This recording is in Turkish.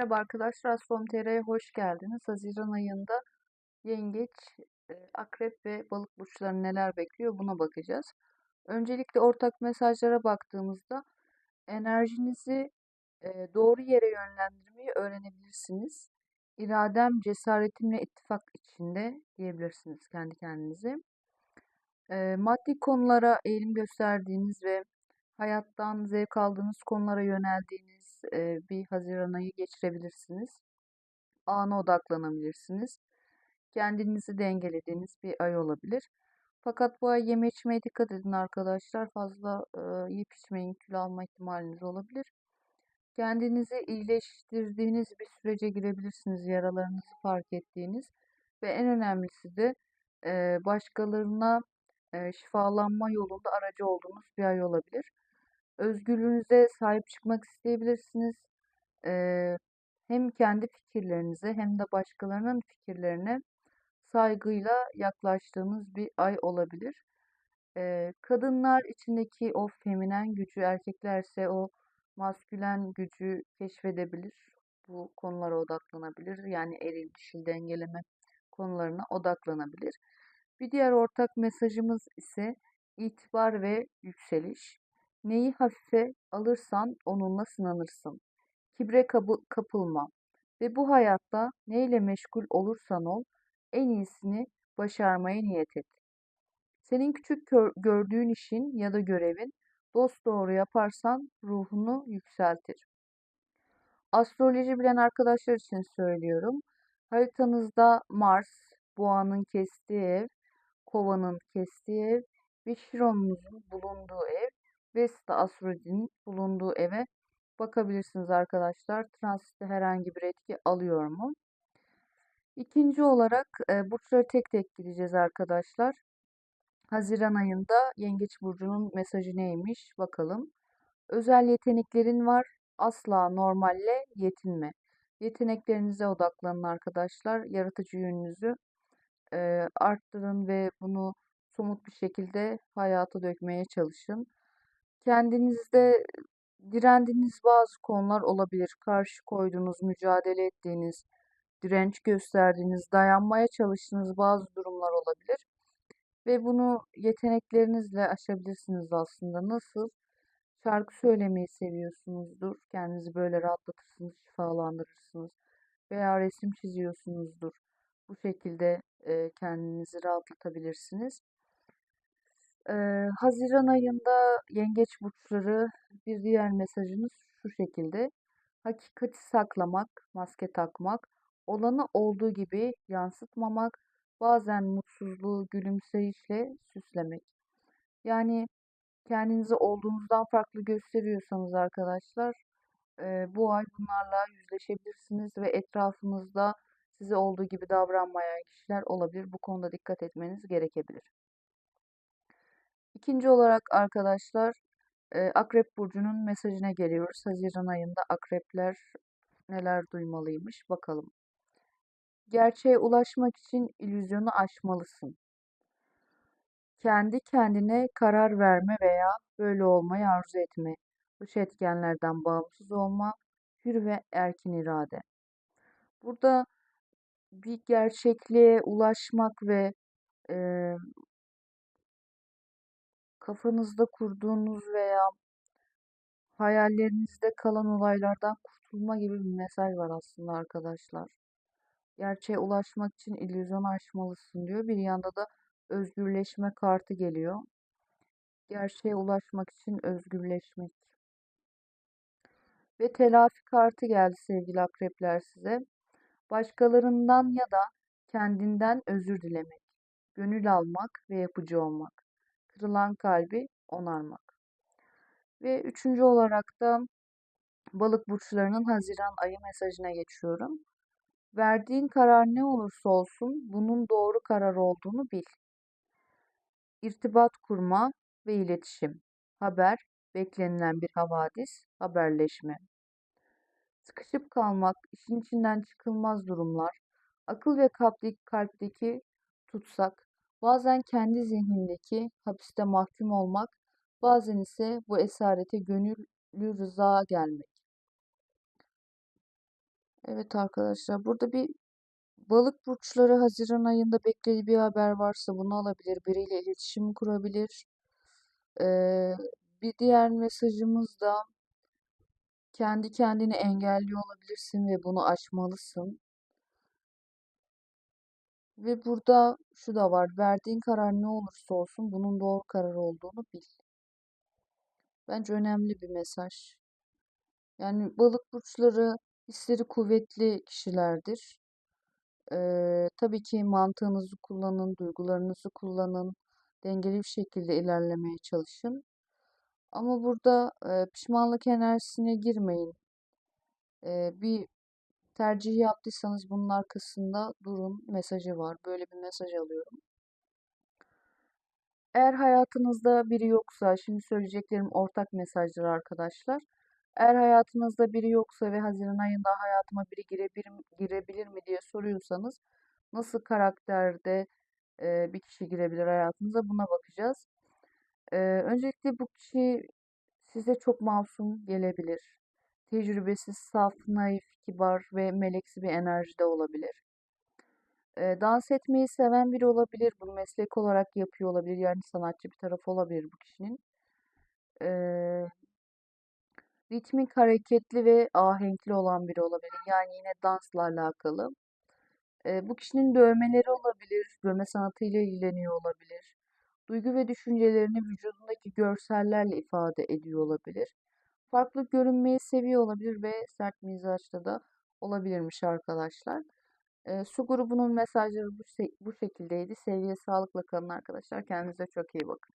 Merhaba arkadaşlar, Astrom.tr'ye hoş geldiniz. Haziran ayında yengeç, e, akrep ve balık burçlarını neler bekliyor buna bakacağız. Öncelikle ortak mesajlara baktığımızda enerjinizi e, doğru yere yönlendirmeyi öğrenebilirsiniz. İradem, cesaretimle ittifak içinde diyebilirsiniz kendi kendinize. E, maddi konulara eğilim gösterdiğiniz ve hayattan zevk aldığınız konulara yöneldiğiniz e, bir Haziran ayı geçirebilirsiniz. Ana odaklanabilirsiniz. Kendinizi dengelediğiniz bir ay olabilir. Fakat bu ay yeme içmeye dikkat edin arkadaşlar. Fazla e, yiyip içmeyin, kilo alma ihtimaliniz olabilir. Kendinizi iyileştirdiğiniz bir sürece girebilirsiniz. Yaralarınızı fark ettiğiniz ve en önemlisi de e, başkalarına e, şifalanma yolunda aracı olduğunuz bir ay olabilir. Özgürlüğünüze sahip çıkmak isteyebilirsiniz. Ee, hem kendi fikirlerinize hem de başkalarının fikirlerine saygıyla yaklaştığınız bir ay olabilir. Ee, kadınlar içindeki o feminen gücü, erkeklerse o maskülen gücü keşfedebilir. Bu konulara odaklanabilir. Yani eril dişil dengeleme konularına odaklanabilir. Bir diğer ortak mesajımız ise itibar ve yükseliş. Neyi hafife alırsan onunla sınanırsın. Kibre kapılma. Ve bu hayatta neyle meşgul olursan ol, en iyisini başarmaya niyet et. Senin küçük gördüğün işin ya da görevin dost doğru yaparsan ruhunu yükseltir. Astroloji bilen arkadaşlar için söylüyorum. Haritanızda Mars, Boğanın kestiği ev, Kovanın kestiği ev ve Şiron'unuzun bulunduğu ev Vesta astrolojinin bulunduğu eve bakabilirsiniz arkadaşlar. Transitte herhangi bir etki alıyor mu? İkinci olarak e, burçları tek tek gideceğiz arkadaşlar. Haziran ayında Yengeç Burcu'nun mesajı neymiş bakalım. Özel yeteneklerin var. Asla normalle yetinme. Yeteneklerinize odaklanın arkadaşlar. Yaratıcı yönünüzü e, arttırın ve bunu somut bir şekilde hayata dökmeye çalışın. Kendinizde direndiğiniz bazı konular olabilir. Karşı koyduğunuz, mücadele ettiğiniz, direnç gösterdiğiniz, dayanmaya çalıştığınız bazı durumlar olabilir. Ve bunu yeteneklerinizle aşabilirsiniz aslında. Nasıl? Şarkı söylemeyi seviyorsunuzdur. Kendinizi böyle rahatlatırsınız, şifalandırırsınız. Veya resim çiziyorsunuzdur. Bu şekilde e, kendinizi rahatlatabilirsiniz. Ee, Haziran ayında yengeç burçları bir diğer mesajınız şu şekilde. Hakikati saklamak, maske takmak, olanı olduğu gibi yansıtmamak, bazen mutsuzluğu gülümseyişle süslemek. Yani kendinizi olduğunuzdan farklı gösteriyorsanız arkadaşlar e, bu ay bunlarla yüzleşebilirsiniz ve etrafınızda size olduğu gibi davranmayan kişiler olabilir. Bu konuda dikkat etmeniz gerekebilir. İkinci olarak arkadaşlar e, Akrep Burcu'nun mesajına geliyoruz. Haziran ayında akrepler neler duymalıymış bakalım. Gerçeğe ulaşmak için illüzyonu aşmalısın. Kendi kendine karar verme veya böyle olmayı arzu etme. Dış etkenlerden bağımsız olma, hür ve erkin irade. Burada bir gerçekliğe ulaşmak ve e, kafanızda kurduğunuz veya hayallerinizde kalan olaylardan kurtulma gibi bir mesaj var aslında arkadaşlar. Gerçeğe ulaşmak için illüzyon aşmalısın diyor. Bir yanda da özgürleşme kartı geliyor. Gerçeğe ulaşmak için özgürleşmek. Ve telafi kartı geldi sevgili akrepler size. Başkalarından ya da kendinden özür dilemek, gönül almak ve yapıcı olmak kırılan kalbi onarmak. Ve üçüncü olarak da balık burçlarının Haziran ayı mesajına geçiyorum. Verdiğin karar ne olursa olsun bunun doğru karar olduğunu bil. İrtibat kurma ve iletişim. Haber, beklenilen bir havadis, haberleşme. Sıkışıp kalmak, işin içinden çıkılmaz durumlar, akıl ve kalpteki tutsak, Bazen kendi zihnindeki hapiste mahkum olmak, bazen ise bu esarete gönüllü rıza gelmek. Evet arkadaşlar burada bir balık burçları Haziran ayında beklediği bir haber varsa bunu alabilir. Biriyle iletişim kurabilir. Ee, bir diğer mesajımız da kendi kendini engelliyor olabilirsin ve bunu aşmalısın. Ve burada şu da var. Verdiğin karar ne olursa olsun bunun doğru karar olduğunu bil. Bence önemli bir mesaj. Yani balık burçları hisleri kuvvetli kişilerdir. Ee, tabii ki mantığınızı kullanın, duygularınızı kullanın, dengeli bir şekilde ilerlemeye çalışın. Ama burada e, pişmanlık enerjisine girmeyin. E, bir tercih yaptıysanız bunun arkasında durun mesajı var. Böyle bir mesaj alıyorum. Eğer hayatınızda biri yoksa, şimdi söyleyeceklerim ortak mesajlar arkadaşlar. Eğer hayatınızda biri yoksa ve Haziran ayında hayatıma biri girebilir, girebilir mi diye soruyorsanız nasıl karakterde e, bir kişi girebilir hayatınıza buna bakacağız. E, öncelikle bu kişi size çok masum gelebilir. Tecrübesiz, saf, naif, kibar ve meleksi bir enerjide olabilir. E, dans etmeyi seven biri olabilir. Bunu meslek olarak yapıyor olabilir. Yani sanatçı bir tarafı olabilir bu kişinin. E, ritmik, hareketli ve ahenkli olan biri olabilir. Yani yine dansla alakalı. E, bu kişinin dövmeleri olabilir. Dövme sanatıyla ilgileniyor olabilir. Duygu ve düşüncelerini vücudundaki görsellerle ifade ediyor olabilir. Farklı görünmeyi seviyor olabilir ve sert mizaçta da olabilirmiş arkadaşlar. E, su grubunun mesajları bu, bu şekildeydi. Sevgiye sağlıkla kalın arkadaşlar. Kendinize çok iyi bakın.